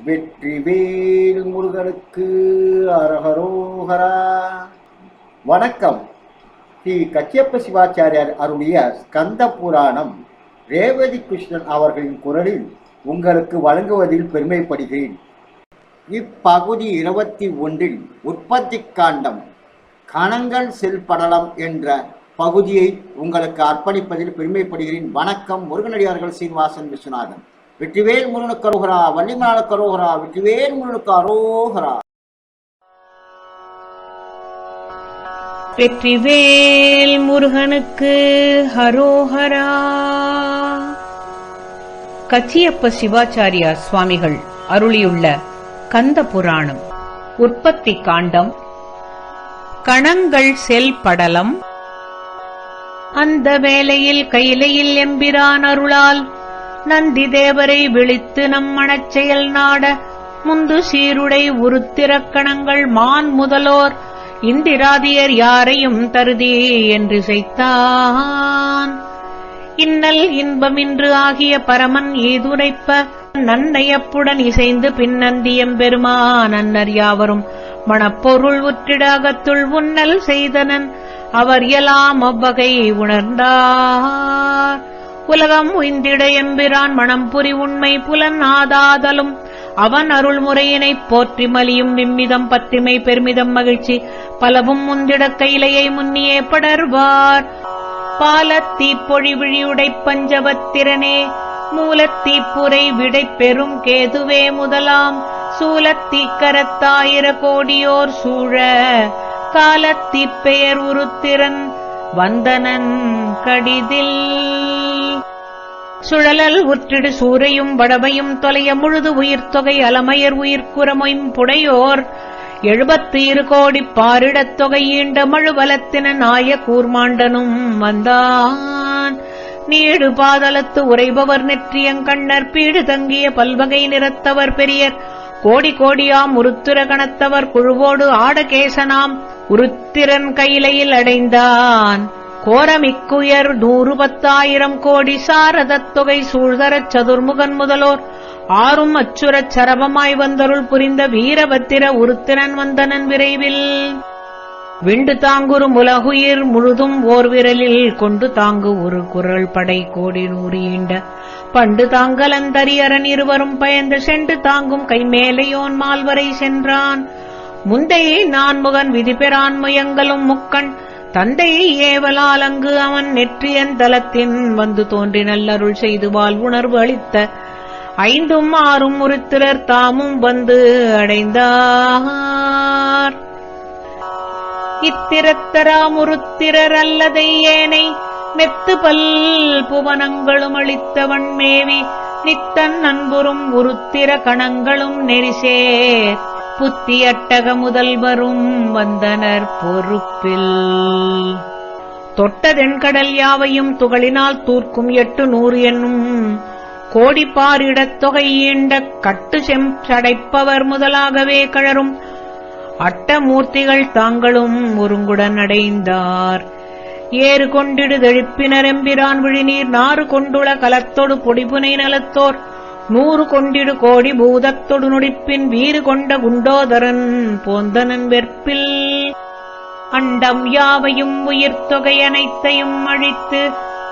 வெற்றிவேல் முருகனுக்கு அரஹரோஹரா. வணக்கம். ஸ்ரீ கச்சியப்ப சிவாச்சாரியார் அருளிய ஸ்கந்த புராணம் ரேவதி கிருஷ்ணன் அவர்களின் குரலில் உங்களுக்கு வழங்குவதில் பெருமைப்படுகிறேன். இப்பகுதி இருபத்தி ஒன்றில் உற்பத்தி காண்டம் கணங்கள் செல்படலம் என்ற பகுதியை உங்களுக்கு அர்ப்பணிப்பதில் பெருமைப்படுகிறேன். வணக்கம். முருகனடியார்கள் சீனிவாசன் விஸ்வநாதன். வெற்றிவேல் முருகனுக்கு அரோகரா வள்ளிமலாளுக்கு அரோகரா வெற்றிவேல் முருகனுக்கு அரோகரா. வெற்றிவேல் முருகனுக்கு ஹரோஹரா கச்சியப்ப சிவாச்சாரியா சுவாமிகள் அருளியுள்ள கந்த புராணம் உற்பத்தி காண்டம் கணங்கள் செல் படலம் அந்த வேளையில் கையிலையில் எம்பிரான் அருளால் நந்தி தேவரை விழித்து நம் மணச்செயல் நாட முந்து சீருடை உருத்திரக்கணங்கள் மான் முதலோர் இந்திராதியர் யாரையும் தருதி என்று செய்தான் இன்னல் இன்பமின்று ஆகிய பரமன் ஏதுரைப்ப நன்னையப்புடன் இசைந்து பின்னந்தியம் பெருமான் அன்னர் யாவரும். மணப்பொருள் உற்றிடாகத்துள் உன்னல் செய்தனன் அவர் எல்லாம் அவ்வகை உணர்ந்தார். உலகம் உய்ந்திட எம்பிரான் மணம் புரி உண்மை புலன் ஆதாதலும். அவன் அருள்முறையினைப் போற்றி மலியும் விம்மிதம் பத்திமை பெருமிதம் மகிழ்ச்சி. பலவும் முந்திடக் கையிலையை முன்னியே படர்வார். பாலத்தீப்பொழி விழியுடைப் பஞ்சவத்திரனே மூலத்தீப்புரை விடை பெரும் கேதுவே முதலாம். சூலத்தீக்கரத்தாயிர கோடியோர் சூழ. காலத்தீப்பெயர் உருத்திரன் வந்தனன் கடிதில். சுழலல் உற்றிடு சூறையும் வடமையும் தொலைய முழுது உயிர்த்தொகை அலமயர் உயிர்க்குறமொயும் புடையோர். எழுபத்து இரு கோடி பாரிடத் தொகை ஈண்ட மழுவலத்தின நாய கூர்மாண்டனும் வந்தான். நீடு பாதலத்து உரைபவர் நெற்றியங்கண்ணர் பீடு தங்கிய பல்வகை நிறத்தவர் பெரியர். கோடி கோடியாம் உருத்திர கணத்தவர் குழுவோடு ஆடகேசனாம் உருத்திரன் கையிலையில் அடைந்தான். கோரமிக்குயர் நூறு பத்தாயிரம் கோடி சாரதத் தொகை சூழ்தரச் சதுர்முகன் முதலோர். ஆறும் அச்சுரச் சரபமாய் வந்தருள் புரிந்த வீரபத்திர உருத்திரன் வந்தனன் விரைவில். விண்டு தாங்குரு முலகுயிர் முழுதும் ஓர் விரலில் கொண்டு தாங்கு ஒரு குரல் படை கோடி நூறு ஈண்ட. பண்டு தாங்கலந்தரியரன் இருவரும் பயந்து சென்று தாங்கும் கைமேலையோன் மால்வரை சென்றான். முந்தையே நான்முகன் விதிபெறான் முயங்கலும் முக்கண். தந்தை ஏவலால் அங்கு அவன் நெற்றியன் தலத்தின் வந்து தோன்றி நல்லருள் செய்து வாழ் உணர்வு அளித்த ஐந்தும் ஆறும் உருத்திரர் தாமும் வந்து அடைந்தார். இத்திரத்தராமுருத்திரர் அல்லதை ஏனை மெத்து பல் புவனங்களும் அளித்தவன் மேவி நித்தன் நண்புறும் உருத்திர கணங்களும் நெரிசேர் புத்தியட்டக முதல்வரும் வந்தனர் பொறுப்பில். தொட்டதென்கடல் யாவையும் துகளினால் தூர்க்கும் எட்டு நூறு என்னும் கோடிப்பாரிடத்தொகை ஈண்ட கட்டு செம்படைப்பவர் முதலாகவே கழரும் அட்டமூர்த்திகள் தாங்களும் ஒருங்குடன் அடைந்தார். ஏறு கொண்டிடுதெழுப்பினர் எம்பிரான் விழிநீர் நாறு கொண்டுள கலத்தொடு பொடிபுனை நலத்தோர். நூறு கொண்டிடு கோடி பூதத்தொடு நொடிப்பின் வீறு கொண்ட குண்டோதரன் போந்தனன் வெற்பில். அண்டம் யாவையும் உயிர்த்தொகை அனைத்தையும் அழித்து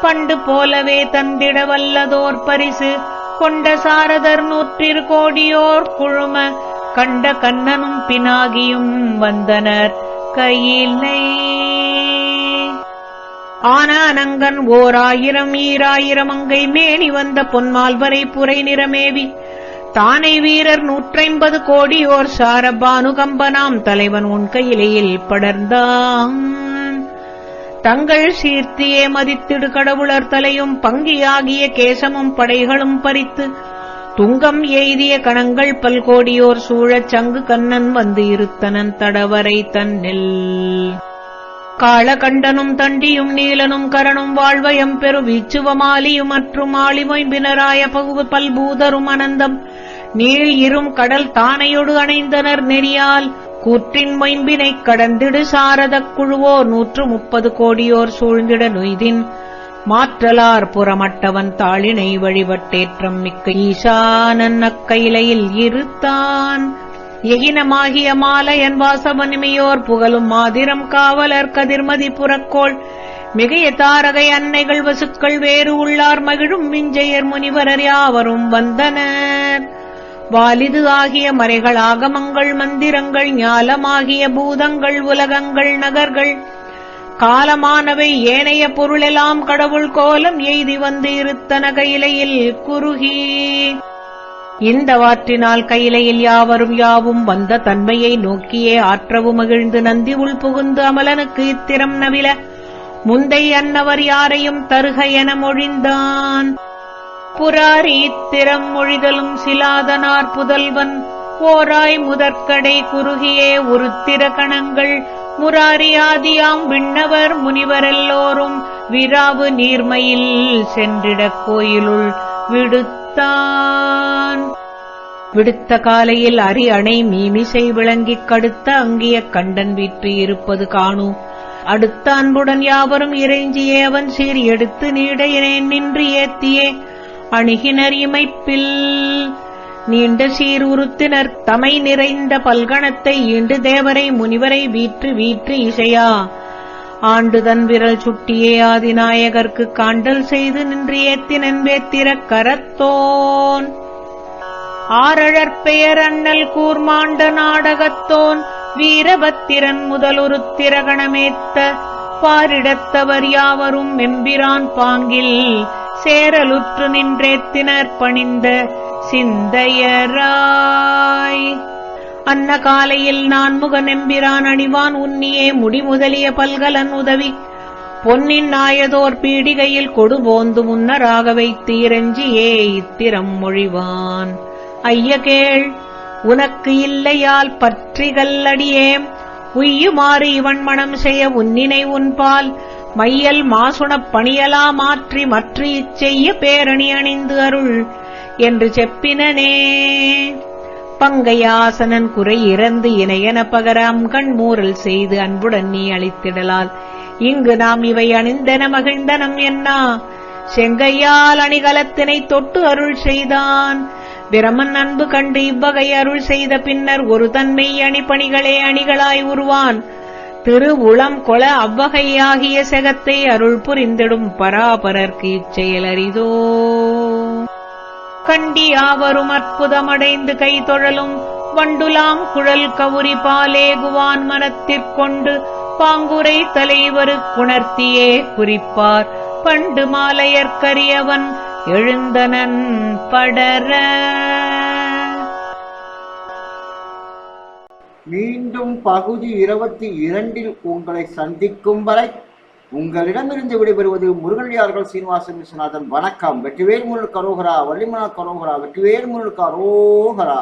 பண்டு போலவே தந்திட வல்லதோர் பரிசு கொண்ட சாரதர் நூற்றிரு கோடியோர் குழும கண்ட கண்ணனும் பினாகியும் வந்தனர். கையிலை ஆனானங்கன் ஓர் ஆயிரம் ஈராயிரம் அங்கை மேனி வந்த பொன்மால்வரை புரை நிறமேவி தானை வீரர் நூற்றைம்பது கோடியோர் சாரபானுகம்பனாம் தலைவன் உன் கையிலையில் படர்ந்தான். தங்கள் சீர்த்தியே மதித்திடு கடவுளர் தலையும் பங்கியாகிய கேசமும் படைகளும் பறித்து துங்கம் எய்திய கணங்கள் பல்கோடியோர் சூழச் சங்கு கண்ணன் வந்து இருத்தனன் தடவரை தன்னில். காளகண்டனும் தண்டியும் நீலனும் கரணும் வாழ்வயம் பெரு வீச்சுவமாலியும் மற்றும் ஆளிமொய்பினராய பகு பல்பூதரும் அனந்தம். நீள் இரும் கடல் தானையொடு அணைந்தனர் நெறியால். கூற்றின் மொயம்பினைக் கடந்திடு சாரதக் குழுவோர் நூற்று முப்பது கோடியோர் சூழ்ந்திட நொய்தின். மாற்றலார் புறமட்டவன் தாளினை வழிபட்டேற்றம் மிக்க ஈசானன் அக்கையிலையில் இருத்தான். எகினமாகிய மாலையன் வாசவனிமையோர் புகழும் மாதிரம் காவலர் கதிர்மதி புறக்கோள். மிகைய தாரகை அன்னைகள் வசுக்கள் வேறு உள்ளார் மகிழும் மிஞ்சையர் முனிவரர் யாவரும் வந்தனர். வாலிது ஆகிய மறைகள் ஆகமங்கள் மந்திரங்கள் ஞாலமாகிய பூதங்கள் உலகங்கள் நகர்கள். காலமானவை ஏனைய பொருளெல்லாம் கடவுள் கோலம் எய்தி வந்து இருத்தன கையிலையில் குறுகி. இந்த வாற்றினால் கையிலையில் யாவரும் யாவும் வந்த தன்மையை நோக்கியே ஆற்றவு மகிழ்ந்து நந்தி உள் புகுந்து அமலனுக்கு இத்திரம் நவில முந்தை அன்னவர் யாரையும் தருக என மொழிந்தான். புராரி இத்திரம் மொழிதலும் சிலாதனார் புதல்வன். ஓராய் முதற்கடை குறுகியே உருத்திர கணங்கள். முராரியாதியாம் விண்ணவர் முனிவரெல்லோரும். விராவு நீர்மையில் சென்றிடக் கோயிலுள் விடுத்தான். விடுத்த காலையில் அரி அணை மீமிசை விளங்கிக் கடுத்த அங்கிய கண்டன் வீற்று இருப்பது காணும் அடுத்த அன்புடன் யாவரும் இறைஞ்சியே அவன் சீர் எடுத்து நீடையினேன் நின்று ஏத்தியே. அணுகினர் இமைப்பில் நீண்ட சீர் உருத்தினர் தமை நிறைந்த பல்கணத்தை ஈண்டு தேவரை முனிவரை வீற்று வீற்று இசையா. ஆண்டுதன் விரல் சுட்டியே ஆதிநாயகர்க்கு காண்டல் செய்து நின்று ஏத்தினன் கரத்தோன் ஆரழற்பெயர் அண்ணல் கூர்மாண்ட நாடகத்தோன். வீரபத்திரன் முதலொரு திரகணமேத்த பாரிடத்தவர் யாவரும் எம்பிரான் பாங்கில் சேரலுற்று நின்றேத்தினர் பணிந்த சிந்தையராய். அன்ன காலையில் நான் முகநெம்பிரான் அணிவான் உன்னியே முடிமுதலிய பல்கலன் உதவி. பொன்னின் நாயதோர் பீடிகையில் கொடுபோந்து முன்னராக வைத்தீரஞ்சியே இத்திரம் மொழிவான். ஐய கேள் உனக்கு இல்லையால் பற்றிகல்லடியேம் உய்யுமாறு இவன் மனம் செய்ய உன்னினை உன்பால். மையல் மாசுணப் பணியலா மாற்றி மற்ற இச்செய்ய பேரணி அணிந்து அருள். என்று செப்பினனே. பங்கையாசனன் குறை இறந்து இணையன பகராம் கண்மூரல் செய்து அன்புடன் நீ அளித்திடலால். இங்கு நாம் இவை அணிந்தன மகிழ்ந்தனம் என்ன? செங்கையால் அணிகலத்தினை தொட்டு அருள் செய்தான். பிரமன் அன்பு கண்டு இவ்வகை அருள் செய்த பின்னர் ஒரு தன்மை அணிபணிகளே அணிகளாய் உருவான். திரு உளம் கொல அவ்வகையாகிய செகத்தை அருள் புரிந்திடும் பராபரர்க்கு இச்செயல் கண்டி யாவரும் அற்புதமடைந்து கைதொழலும் வண்டுலாம் குழல் கவுரி பாலேகுவான் மனத்திற்கொண்டு பாங்குரை தலைவரு குணர்த்தியே குறிப்பார். பண்டு மாலையற்கரியவன் எழுந்தனன் படர. மீண்டும் பகுதி இருபத்தி இரண்டில் உங்களை சந்திக்கும் வரை உங்களிடமிருந்து விடைபெறுவது முருகனியார்கள் சீனிவாசன் விஸ்வநாதன். வணக்கம். வெற்றிவேல் முருள் கரோகரா வள்ளிமலர் கரோகரா வெற்றிவேல் முருள் கரோகரா.